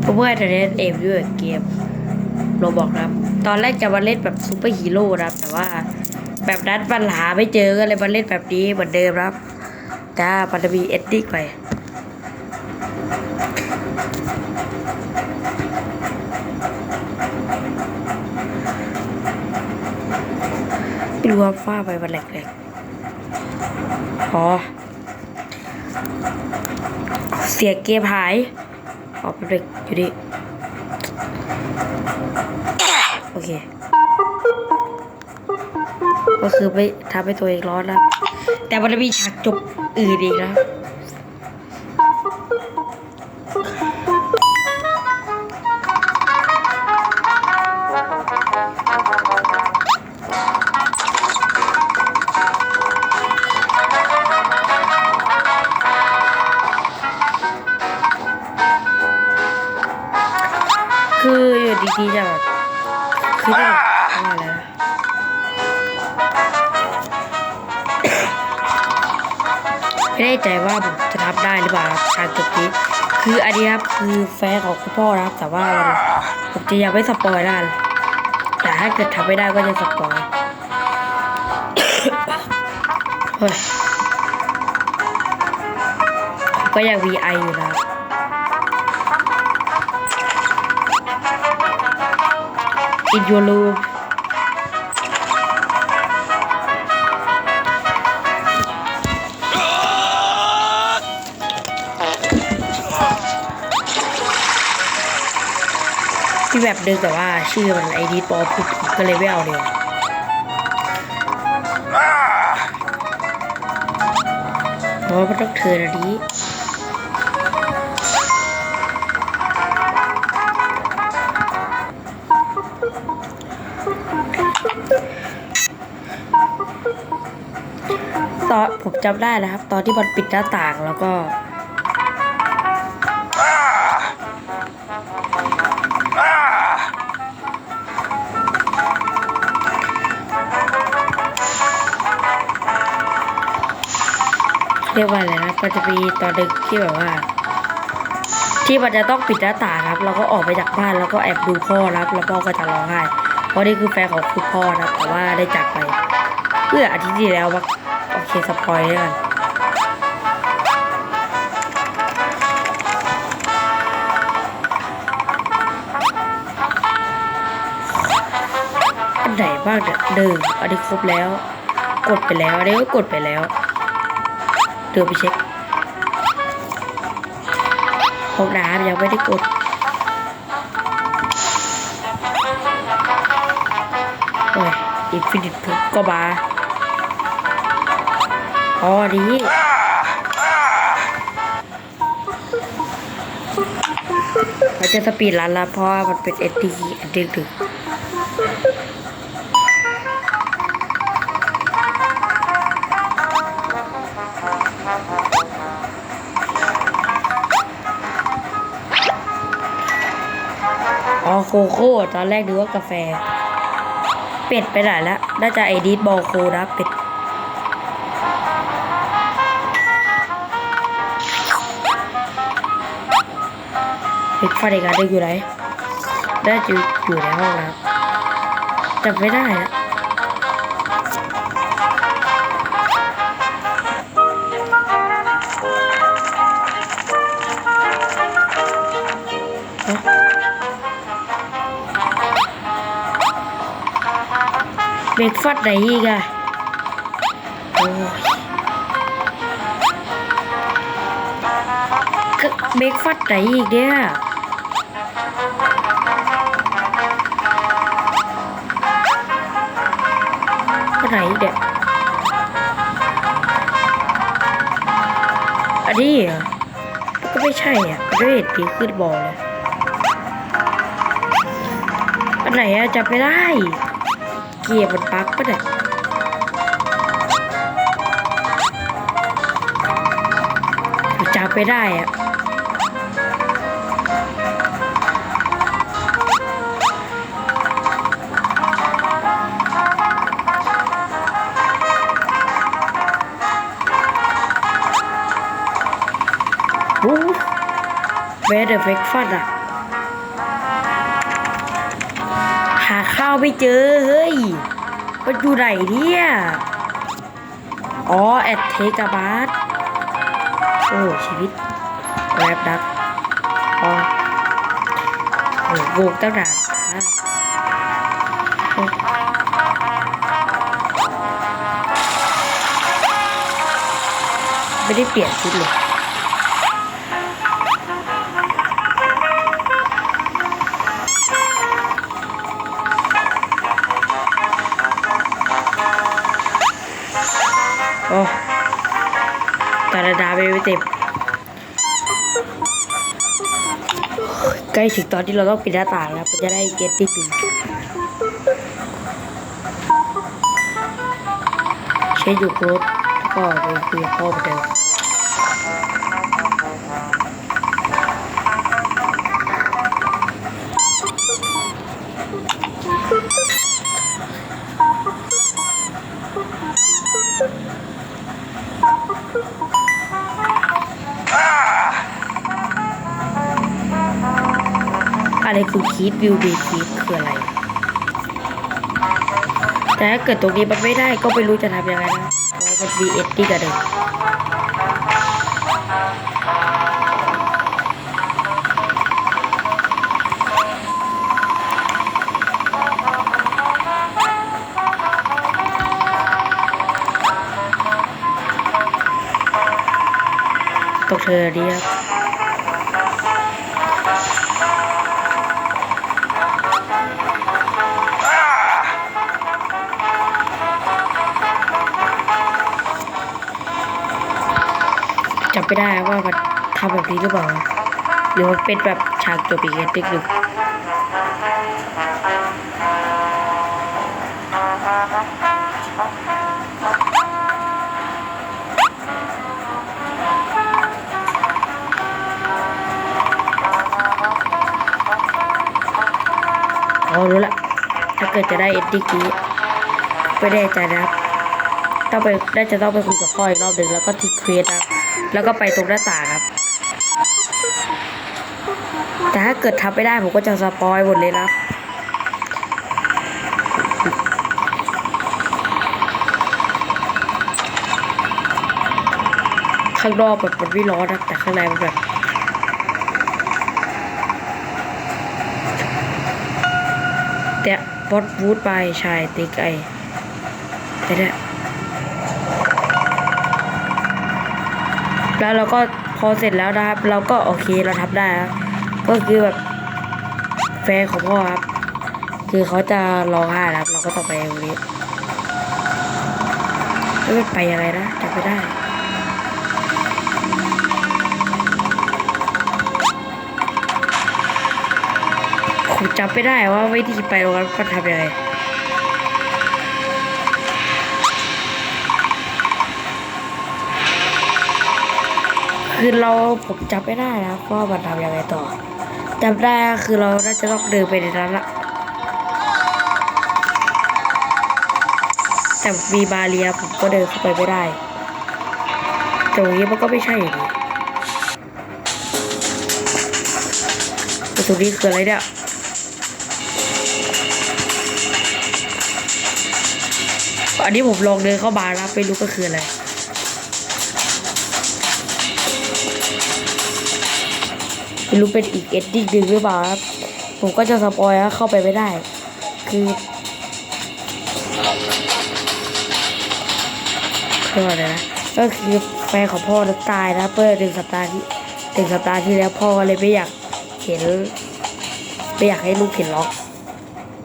เพราะว่าตอนนี้เอมด้วยเกมโรบอกนะครับ ตอนแรกจะมาเล่นแบบซูเปอร์ฮีโร่นะครับ แต่ว่าแบบนั้นปัญหาไม่เจอก็เลยมาเล่นแบบนี้เหมือนเดิมครับจ้าปัตมีเอ็ดดิ้ไปไม่รู้ว่าฟ้าไปวันแหลกๆอ๋อ เสียเกมหาย ออกไปเลยอยู่ดิโอเค ก็คือไปทำให้ตัวเองร้อนนะแต่มันจะมีฉากจบอื่นอีกนะ ใจว่าผมจะทำได้หรือเปล่าครับทางจุดนี้คืออันนี้ครับคือแฟนของคุณพ่อครับ แต่ว่าผมจะยังไม่สปอยได้แต่ถ้าเกิดทำไม่ได้ก็จะสปอยก็ยังมีไออยู่นะครับ in your แบบนึงแต่ว่าชื่อมันไอดีปอพุดก็เลยไม่เอาเลยเพราะว่ามันต้องเทิร์นอันนี้ตอนผมจำได้นะครับ ตอนที่มันปิดหน้าต่างแล้วก็ เรียกว่าอะไรนะมันจะมีตอนหนึ่งที่แบบว่า ที่มันจะต้องปิดหน้าต่างครับแล้วก็ออกไปจากบ้านแล้วก็แอบดูพ่อครับแล้วพ่อก็จะร้องไห้เพราะนี่คือแฟนของคุณพ่อนะครับแต่ว่าได้จากไปเพื่ออาทิตย์ที่แล้วว่าโอเคสปอยแล้วกันอันไหนบ้างเนี่ยหนึ่งอันนี้ครบแล้ว กดไปแล้วอันนี้ก็กดไปแล้ว ดินไปเช็คห้องน้ำยังไม่ได้กดโอ้ยอินฟินิตพุกก็มาอ๋อนี้มันจะสปีดรันล้วเพราะว่ามันเป็นเอทีอันดึงดึง โคโค่ตอนแรกดูว่ากาแฟ เป็ดไปไหนแล้วน่าจะไอดีดบอลโคนะเป็ดเป็ดฟาดกาได้อยู่ไหนน่าจะอยู่ในห้องนะจำไม่ได้อะ เบรกฟัดไหนอีกอะโอ้ยเบรกฟัดไหนอีกเนี่ยไหนเด็กอันนี้ก็ไม่ใช่อะเห็นปีขึ้นบอลเลยอันไหนอะจำไม่ได้ เกียร์มันปักปะเนี่ยผมจำไม่ได้อะโอ้เวเดอร์เฟกฟัดอะ ไม่เจอ เฮ้ย มันอยู่ไหนเนี่ย อ๋อ แอดเทกาบาสโอ้ชีวิตแรบดักอ๋อโอ้โหตั้งนานอะโอ้ไม่ได้เปลี่ยนชุดเลย ตาดาดาไปไม่เต็มใกล้ถึงตอนที่เราต้องปิดหน้าต่างแล้วจะได้เก็ตที่ปิดใช้อยู่ครบก็ไปคุยกับพ่อเหมือนเดิม คือคีดวิวบีคีดคืออะไร แต่ถ้าเกิดตรงนี้มันไม่ได้ก็ไม่รู้จะทำยังไงนะเพราะมันมีเอ็ดดี้กับเดิมตกเธอดีครับ ไม่ได้ว่ามันทำแบบนี้หรือเปล่า หรือมันเป็นแบบฉากจบอีกนิดนึงอ๋อรู้ละ ถ้าเกิดจะได้เอ็ดดี้กี้ไม่แน่ใจนะครับต้องไปน่าจะต้องไปคุยกับพ่ออีกรอบหนึ่งแล้วก็ทิกเควสนะ แล้วก็ไปตรงหน้าต่างครับ แต่ถ้าเกิดทำไม่ได้ผมก็จะสปอยหมดเลยนะข้างนอกแบบมันไม่ร้อนนะแต่ข้างในมันแบบแต่บอสวูดไปใช่ติ๊กไอแต่เนี่ย แล้วเราก็พอเสร็จแล้วนะครับ เราก็โอเคเราทำได้ครับก็คือแบบแฟนของพ่อครับ คือเขาจะรองไห้นะครับ เราก็ต้องไปตรงนี้แล้วมันไปยังไงนะจำไม่ได้ผมจำไม่ได้ว่าวิธีไปตรงนั้นมันทำยังไง คือเราผมจำไม่ได้นะว่ามันทำยังไงต่อจำได้คือเราน่าจะต้องเดินไปในนั้นละแต่มีบาเรียผมก็เดินเข้าไปไม่ได้แต่ตรงนี้มันก็ไม่ใช่อยู่ดีแต่ตรงนี้คืออะไรเนี่ยอันนี้ผมลองเดินเข้ามาแล้วไม่รู้ก็คืออะไร ไม่รู้เป็นอีกเอ็ดดิ้งหนึ่งหรือเปล่าครับผมก็จะสปอยแล้วเข้าไปไม่ได้ คือคืออะไรนะก็คือแฟนของพ่อตายนะเมื่อตึงสัปดาห์ที่หนึ่งสัปดาห์ที่แล้วพ่อก็เลยไม่อยากเห็นไม่อยากให้ลูกเห็นล็อก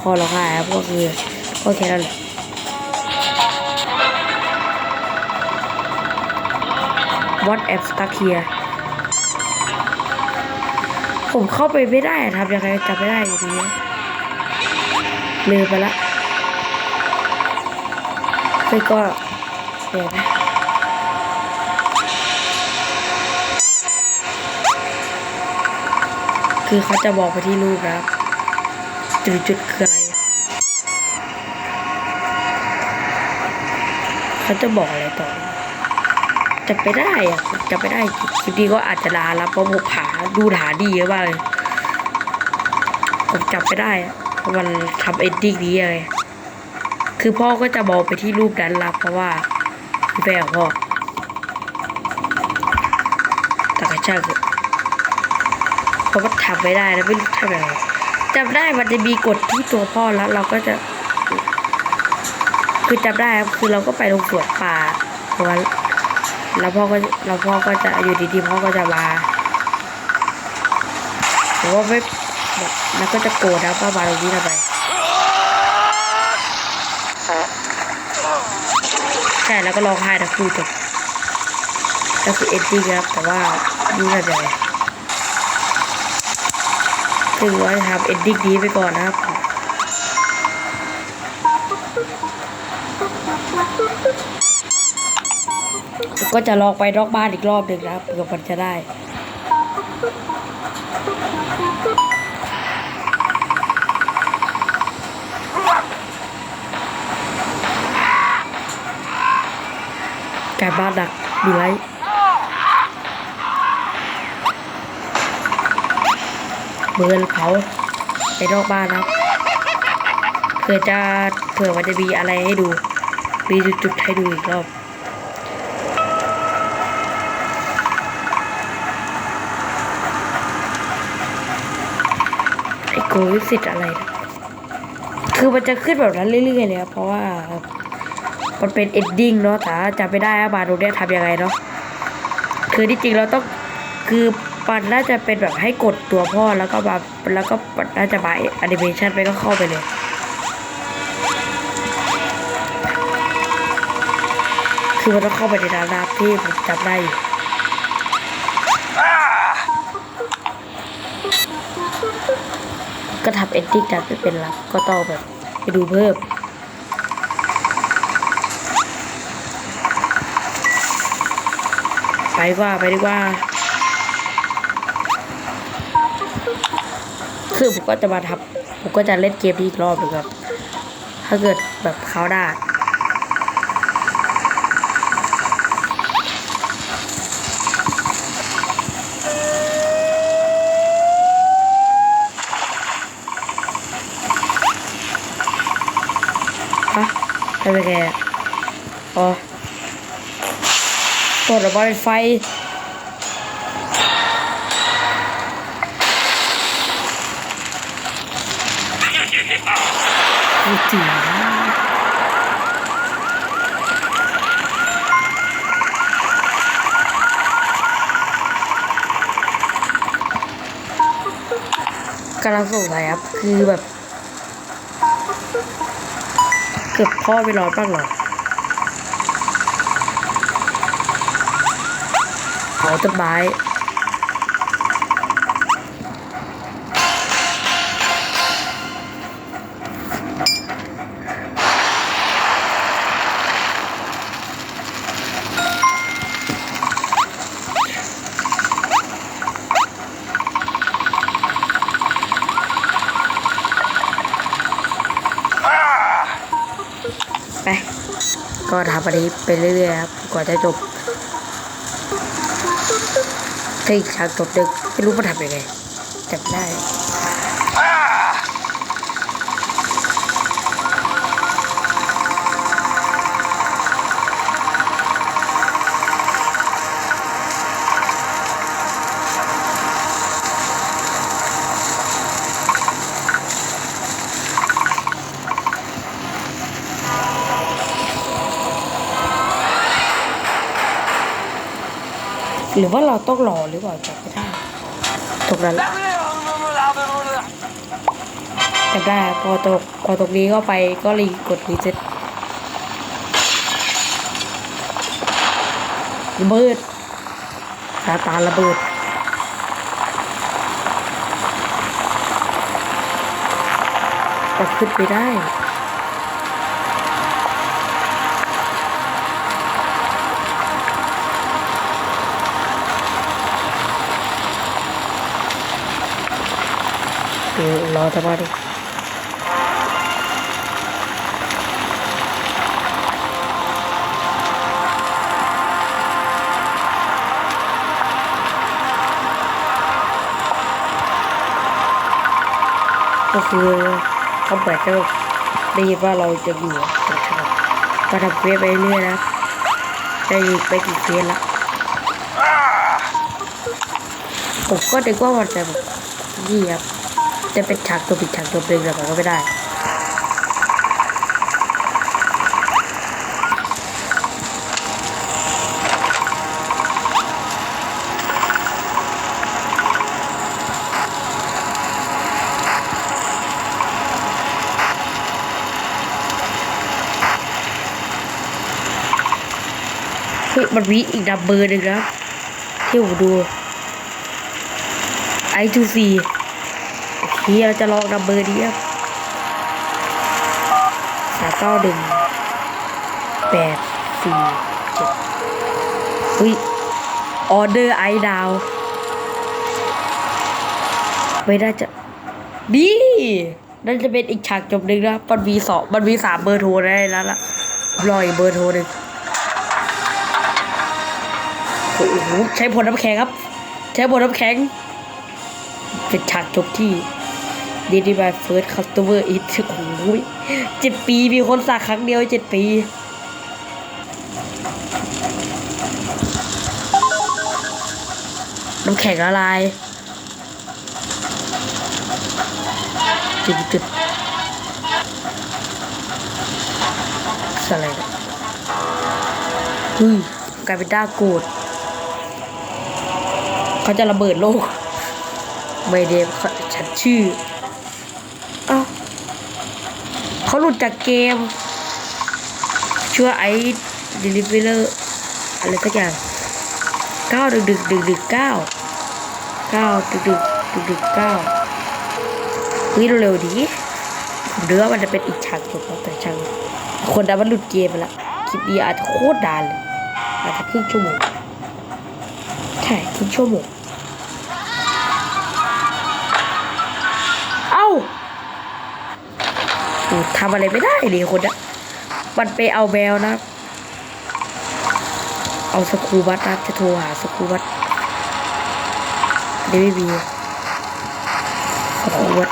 พ่อร้องไห้ครับก็คือก็แค่นั้นแหละ What app stuck here ผมเข้าไปไม่ได้ทำยังไงจำไม่ได้อยู่ดีอะลืมไปละเคยก็เดี๋ยวนะคือเขาจะบอกไปที่รูปนะครับจุดจุดคืออะไร เขาจะบอกอะไรต่อจำไปได้อะจำไปได้คลิปนี้ก็อาจจะลาแล้วเพราะผมผา ดูฐานดีเยอะมากเลย ผมจับไม่ได้เพราะมันทำเอนดิ้งนี้เลยคือพ่อก็จะมองไปที่รูปนั้นละเพราะว่าคือแม่ของพ่อแต่ก็ช่างเพราะว่าทำไม่ได้แล้วไม่รู้ทำยังไงจำได้มันจะมีกฎที่ตัวพ่อแล้ว เราก็จะคือจำได้ครับคือเราก็ไปลงสวนป่าเพราะว่าแล้วพ่อก็แล้วพ่อก็จะอยู่ดีๆพ่อก็จะมา หรือว่าไม่แบบแล้วก็จะโกรธนะว่ามาตรงนี้ทำไมใช่แล้วก็ร้องไห้ทั้งคู่จบก็คือเอ็นดิ้ครับแต่ว่านี่ทำยังไงคือว่าจะทำเอ็นดิ้งนี้ไปก่อนนะครับก็จะลองไปนอกบ้านอีกรอบหนึ่งนะครับเผื่อมันจะได้ การบ้านดักมีไรเบิร์นเผาไปนอกบ้านนะครับเผื่อจะเผื่อมันจะมีอะไรให้ดู มีจุดๆให้ดูอีกรอบ โกวิสิตอะไร คือมันจะขึ้นแบบนั้นเรื่อยๆเลยครับเพราะว่ามันเป็นเอนดิ้งเนาะแต่จำไม่ได้ว่าบาโดเนี่ยทำยังไงเนาะคือที่จริงเราต้องคือมันน่าจะเป็นแบบให้กดตัวพ่อแล้วก็มาแล้วก็น่าจะมาแอนิเมชันไปก็เข้าไปเลยคือมันต้องเข้าไปในน้ำน้ำที่ผมจำได้อยู่ ก็ทำเอนดิ้งจากไปเป็นลับ ก็ต้องแบบไปดูเพิ่มไปว่าไปดีกว่า คือผมก็จะมาทับผมก็จะเล่นเกมนี้อีกรอบหนึงครับ ถ้าเกิดแบบเขาได้ ทำยังไงอ๋อตรวระบายไฟไม่จริงกำลังสงสัยครับคือแบบ เกือบพ่อไปร้อนบ้างเหรอเอาต้นไม้ ก็ทำอันนี้ไปเรื่อยๆครับกว่าจะจบถ้าอีกฉากจบดึกไม่รู้มันทำยังไงจำได้ หรือว่าเราต้องรอหรือเปล่าจำไม่ได้ตรงนั้นจำได้พอตกพอตรงนี้ก็ไปก็รีกดรีเซ็ตระเบิดตาตาระเบิดก็ขึ้นไปได้ လောတပါတိก็คือเขาเปิดก็ได้ยินว่าเราจะอยู่นะครับก็ทำเควสไปเรื่อยนะได้ไปกี่เควสละผมก็ได้ว่ามันจะแบบเยียบ จะเป็นฉากตัวปิดฉากตัวเองแต่มันก็ไม่ได้มันมีอีกดับเบอร์หนึ่งนะที่ผมดูไอทูซี โอเราจะลองดับเบอร์นี้ครับสามเก้าหนึ่งแปดสี่เจ็ดเฮ้ยออเดอร์ไอดาวไม่น่าจะดีนั่นจะเป็นอีกฉากจบหนึ่งนะมันมีสองมันมีสามเบอร์โทรได้แล้วล่ะรออีกเบอร์โทรหนึ่งโอ้โหใช้ผลน้ำแข็งครับ ใช้ผลน้ำแข็ง เป็นฉากจบที่ ดีดีบายเฟิร์สคัสเตอร์อิทโอ้โหเจ็ดปีมีคนสักครั้งเดียวเจ็ดปีน้ำแข็งละลายจุดจุดอะไรเนี่ยเฮ้ยกลายเป็นด้าโกรธเขาจะระเบิดโลกไม่เดฟเขาฉันชื่อ เอ้าเขา หลุดจากเกมชื่อไอ้ดิลิเวอร์อะไรสักอย่างเก้าดึกดึกดึกดึกเก้าเก้าดึกดึกดึกดึกเก้าวิ่งเร็วดีผมเดือมันจะเป็นอีกฉากจบแล้วแต่ช่างคนดันมันหลุดเกมไปละคลิปนี้อาจจะโคตรดานเลยอาจจะครึ่งชั่วโมงใช่ครึ่งชั่วโมง ทำอะไรไม่ได้เลยคนอะมันไปเอาแมวนะเอาสกูบัตนะจะโทรหาสกูบัตเดี๋ยวไม่มีสกูบัต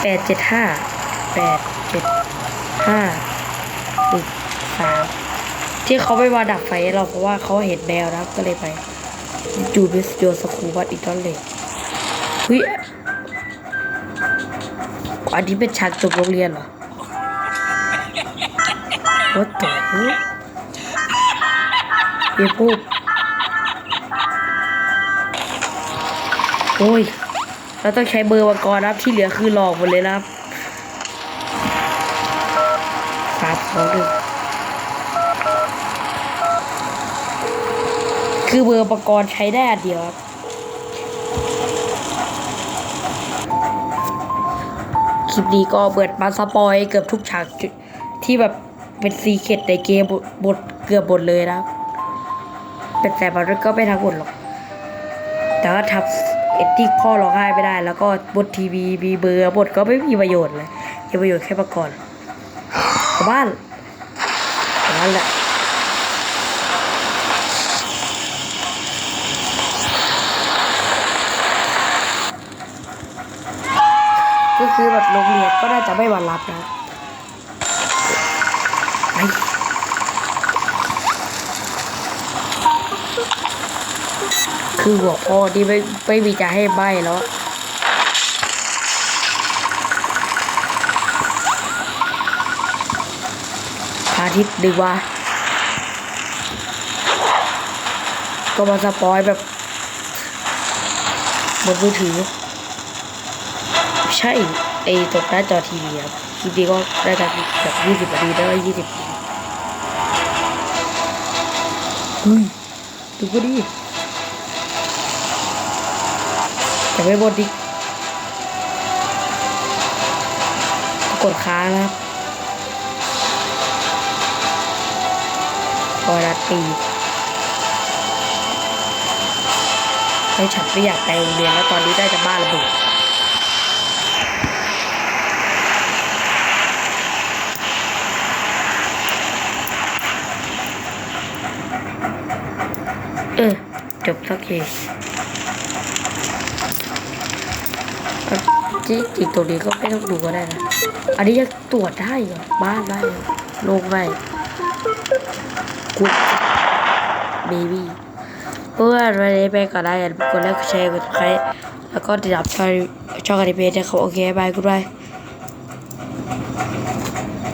แปดเจ็ดห้าแปดเจ็ดห้าหนึ่งสามที่เขาไปมาดับไฟเราเพราะว่าเขาเห็นแมวนะก็เลยไปจูบิสโยสกูบัตอีกตอนเลยเฮ้ย อันนี้เป็นฉากจบโรงเรียนเหรอ What the hell เดี๋ยวพูดโอ้ย เราต้องใช้เบอร์มาก่อนนะครับที่เหลือคือหลอกหมดเลยนะครับสามสองหนึ่งคือเบอร์ประกรณ์ใช้ได้อันเดียวครับ ลิปนี้ก็เปิดมาสปอยเกือบทุกฉากที่แบบเป็นซีเครตในเกมบทเกือบบทเลยนะเป็นแต่มันก็ไม่ทั้งหมดหรอก แต่ว่าทับเอ็ดที่พ่อร้องไห้ไม่ได้ แล้วก็บททีวีมีเบอร์บทก็ไม่มีประโยชน์เลยมีประโยชน์แค่ประกอบบบ้านอย่างนั้นแหละ คือแบบโรงเรียนก็น่าจะไม่มารับนะไปคือหัวพ่อที่ไม่ไม่มีจะให้ใบแล้วอะพระอาทิตย์ดีว่า ก็มาสปอยแบบบนมือถือ ใช่ ไอตกหน้าจอทีวีครับคลิปนี้ก็ได้จากแบบยี่สิบนาทีได้ยี่สิบเฮ้ยดูก็ดีแต่ไม่บดดิกดค้างนะครับพอรัดปีให้ฉันไม่อยากไปโรงเรียนแล้วตอนนี้ได้จะบ้านระเบิด ออ จบสักทีที่จริงตรงนี้ก็ไม่ต้องดูก็ได้นะ อันนี้ยังตรวจได้เหรอ บ้านได้โลงไปกูเบบี้เพื่อนวันนี้ไปก่อนได้กดไลค์กดแชร์กดไลค์แล้วก็ติดตามช่องช่องกันดีเพจนะครับโอเคบายกูบาย